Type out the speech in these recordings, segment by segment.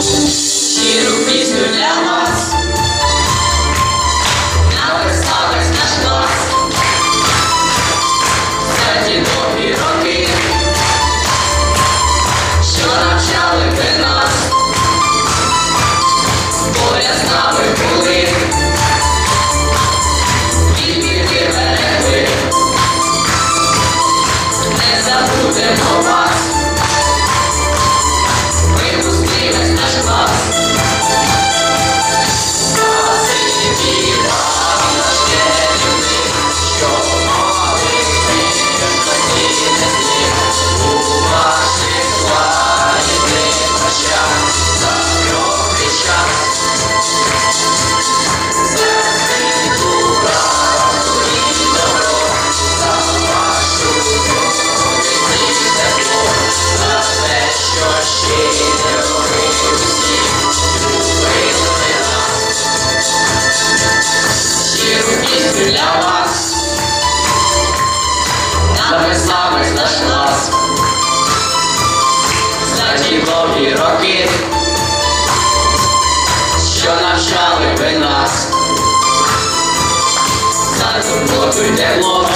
Щиру пісню для вас. На весна наш клас. За ті роки, що навчали ви нас. Поряд з нами були. Відмітки берегли. Не забудемо вас. Написав весь наш. За ті довгі роки, що навчали ви нас. За турботу й тепло,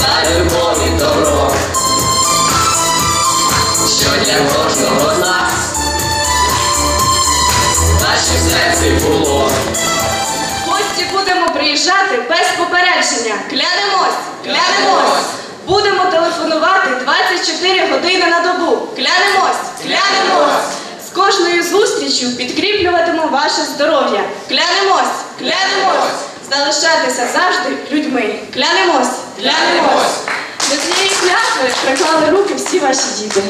за любов і добро, що для кожного з нас в нашім серці було. В Гості приїжджати без попередження. Клянемось, клянемось. Будемо телефонувати 24 години на добу. Клянемось, клянемось. З кожною зустрічю підкріплюватимемо ваше здоров'я. Клянемось, клянемось. Залишатися завжди людьми. Клянемось, клянемось. До цієї клятви приклали руки всі ваші діти.